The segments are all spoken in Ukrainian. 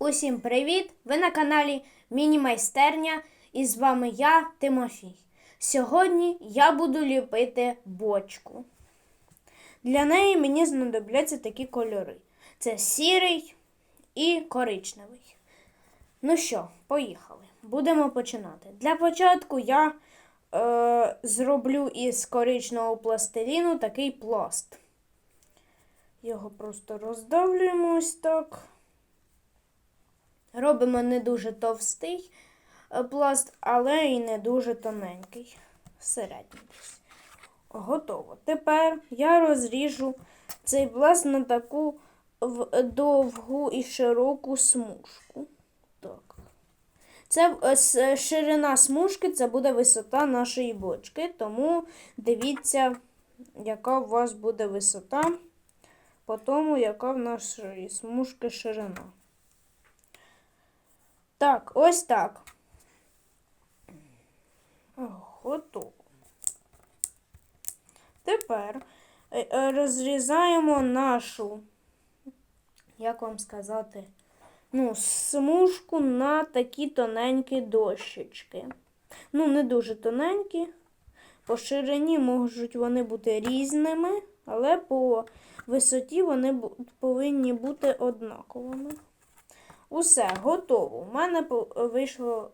Усім привіт! Ви на каналі Міні-майстерня і з вами я, Тимофій. Сьогодні я буду ліпити бочку. Для неї мені знадобляться такі кольори: це сірий і коричневий. Ну що, поїхали. Будемо починати. Для початку я е, зроблю із коричневого пластиліну такий пласт. Його просто роздавлюємо ось так. Робимо не дуже товстий е, пласт, але і не дуже тоненький. Середній. Готово. Тепер я розріжу цей пласт на таку довгу і широку смужку. Так. Це е, ширина смужки, це буде висота нашої бочки, тому дивіться, яка у вас буде висота, по тому, яка в нашої смужки ширина. Так, ось так. Готово. Тепер е, е, розрізаємо нашу, як вам сказати, ну, смужку на такі тоненькі дощечки. Ну, не дуже тоненькі. По ширині можуть вони бути різними, але по висоті вони повинні бути однаковими. Усе, готово. У мене вийшло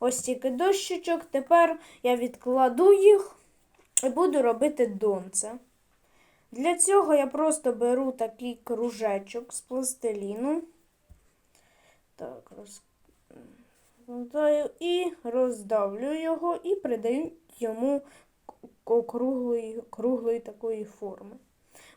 ось стільки дощечок. Тепер я відкладу їх і буду робити донце. Для цього я просто беру такий кружечок з пластиліну. Так, розкладаю і роздавлю його і придаю йому к- округлої, круглої такої форми.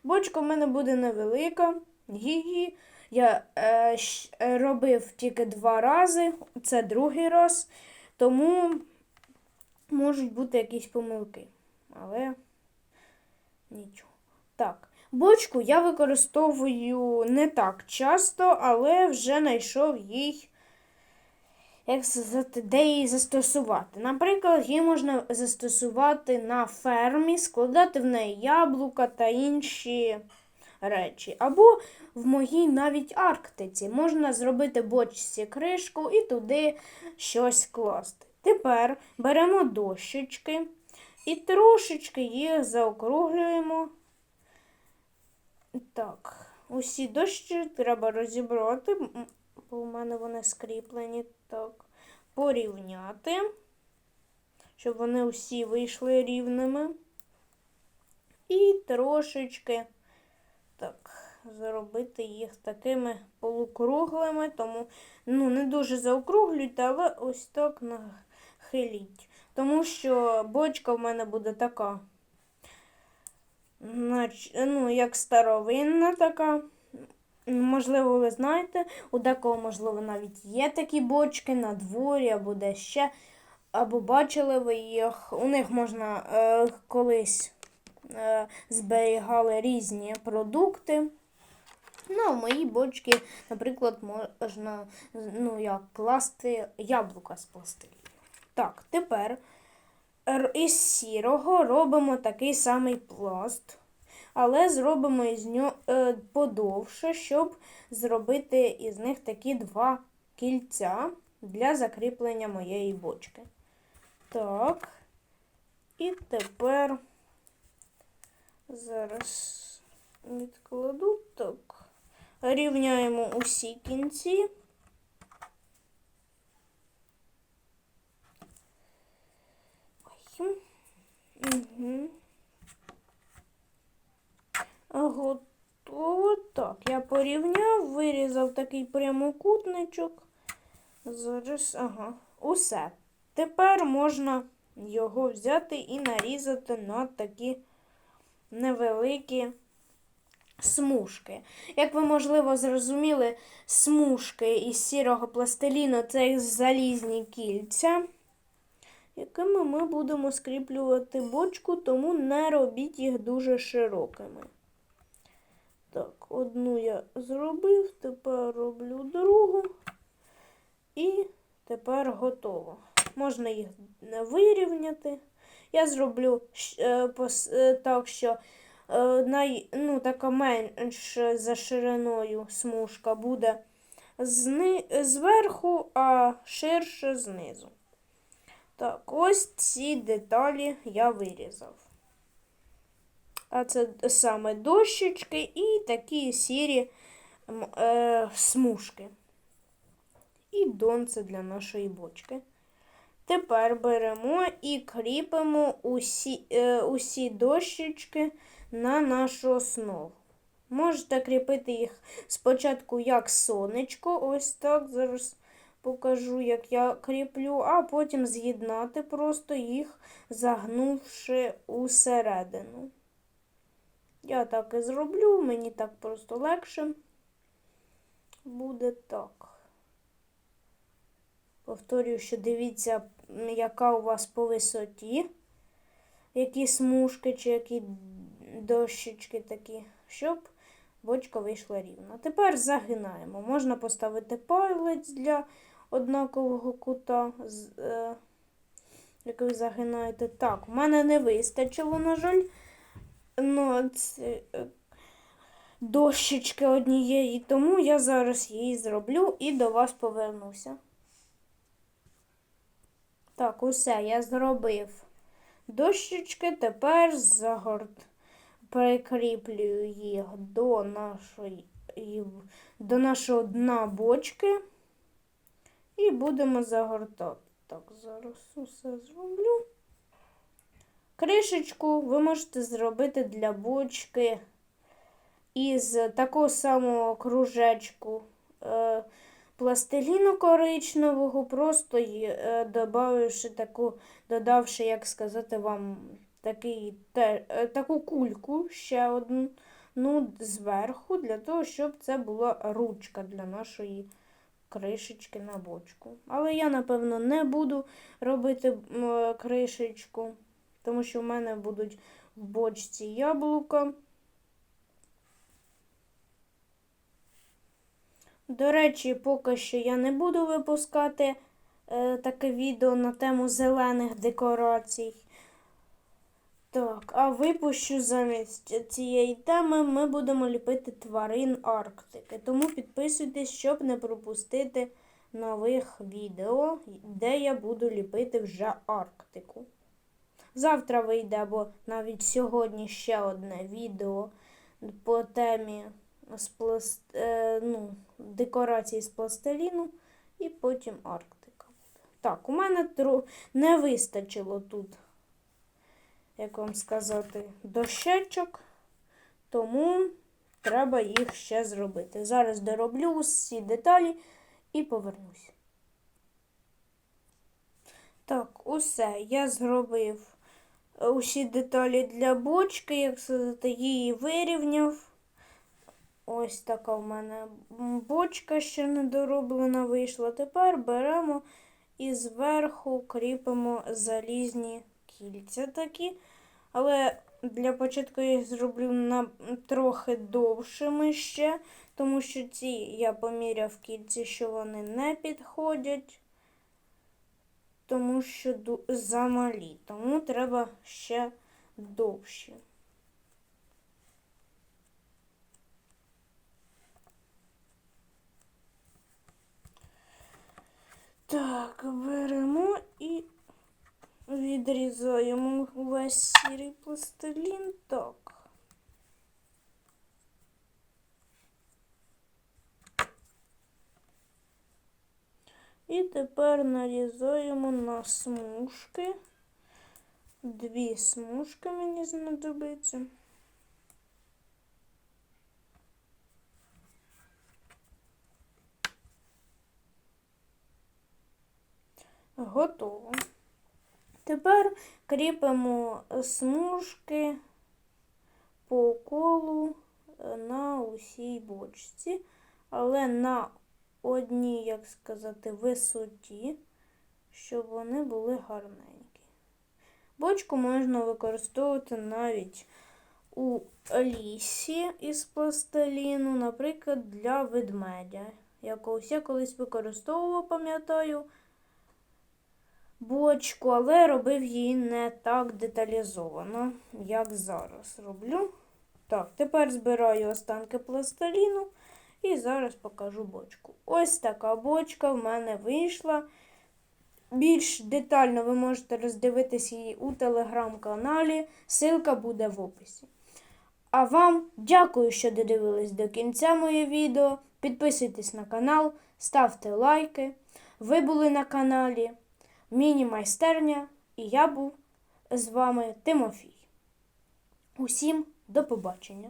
Бочка в мене буде невелика. Її я е, е, робив тільки два рази, це другий раз, тому можуть бути якісь помилки. Але нічого. Так, бочку я використовую не так часто, але вже знайшов їй, як сказати, де її застосувати. Наприклад, її можна застосувати на фермі, складати в неї яблука та інші речі. Або в моїй навіть Арктиці можна зробити бочці кришку і туди щось класти. Тепер беремо дощечки і трошечки їх заокруглюємо. Так, усі дощі треба розібрати, бо у мене вони скріплені. Так, порівняти, щоб вони усі вийшли рівними. І трошечки так, зробити їх такими полукруглими, тому ну, не дуже заокруглюйте, але ось так нахиліть. Тому що бочка в мене буде така, ну, як старовинна така. Можливо, ви знаєте, у декого, можливо, навіть є такі бочки на дворі або де ще, або бачили ви їх. У них можна е, колись зберігали різні продукти. Ну, а в моїй бочці, наприклад, можна ну, як, класти яблука з пластиліну. Так, тепер із сірого робимо такий самий пласт, але зробимо із нього е, подовше, щоб зробити із них такі два кільця для закріплення моєї бочки. Так. І тепер зараз відкладу так. Рівняємо усі кінці. Ой. Угу. Готово. Так, я порівняв, вирізав такий прямокутничок. Зараз, ага, усе. Тепер можна його взяти і нарізати на такі невеликі смужки. Як ви, можливо, зрозуміли, смужки із сірого пластиліну це залізні кільця, якими ми будемо скріплювати бочку, тому не робіть їх дуже широкими. Так, одну я зробив, тепер роблю другу. І тепер готово. Можна їх вирівняти. Я зроблю е, е, так, що е, най, ну, така менш за шириною смужка буде зни... зверху, а ширше знизу. Так, ось ці деталі я вирізав. А це саме дощечки і такі сірі е, смужки. І донце для нашої бочки. Тепер беремо і кріпимо усі, е, усі дощечки на нашу основу. Можете кріпити їх спочатку як сонечко, ось так. Зараз покажу, як я кріплю, а потім з'єднати просто їх, загнувши усередину. Я так і зроблю, мені так просто легше буде так. Повторюю, що дивіться, яка у вас по висоті, які смужки чи які дощечки такі, щоб бочка вийшла рівно. Тепер загинаємо. Можна поставити палець для однакового кута, е, як ви загинаєте. Так, у мене не вистачило, на жаль. Ну, це, е, дощечки однієї, тому я зараз її зроблю і до вас повернуся. Так, усе я зробив. Дощечки тепер загорт. Прикріплюю їх до нашої, до нашого дна бочки. І будемо загортати. Так, зараз усе зроблю. Кришечку ви можете зробити для бочки із такого самого кружечку е, пластиліну коричневого, просто е, добавивши таку, додавши, як сказати вам, такий, те, е, таку кульку ще одну ну, зверху, для того, щоб це була ручка для нашої кришечки на бочку. Але я, напевно, не буду робити е, кришечку, тому що в мене будуть в бочці яблука. До речі, поки що я не буду випускати е, таке відео на тему зелених декорацій. Так, а випущу замість цієї теми ми будемо ліпити тварин Арктики. Тому підписуйтесь, щоб не пропустити нових відео, де я буду ліпити вже Арктику. Завтра вийде, або навіть сьогодні ще одне відео по темі з пласт... е, ну, декорації з пластиліну і потім Арктика. Так, у мене не вистачило тут, як вам сказати, дощечок, тому треба їх ще зробити. Зараз дороблю усі деталі і повернусь. Так, усе, я зробив е, усі деталі для бочки, як сказати, її вирівняв. Ось така в мене бочка ще недороблена вийшла. Тепер беремо і зверху кріпимо залізні кільця такі. Але для початку я їх зроблю на трохи довшими ще, тому що ці я поміряв кільці, що вони не підходять, тому що замалі. Тому треба ще довші. Так, беремо і відрізаємо весь сірий пластилін. Так. І тепер нарізаємо на смужки. Дві смужки мені знадобиться. Готово. Тепер кріпимо смужки по колу на усій бочці, але на одній, як сказати, висоті, щоб вони були гарненькі. Бочку можна використовувати навіть у лісі із пластиліну, наприклад, для ведмедя. Якогось я колись використовувала, пам'ятаю бочку, але робив її не так деталізовано, як зараз роблю. Так, тепер збираю останки пластиліну І зараз покажу бочку. Ось така бочка в мене вийшла. Більш детально ви можете роздивитися її у телеграм-каналі. Ссылка буде в описі. А вам дякую, що додивились до кінця моє відео. Підписуйтесь на канал, ставте лайки. Ви були на каналі Міні-майстерня і я був з вами Тимофій. Усім до побачення!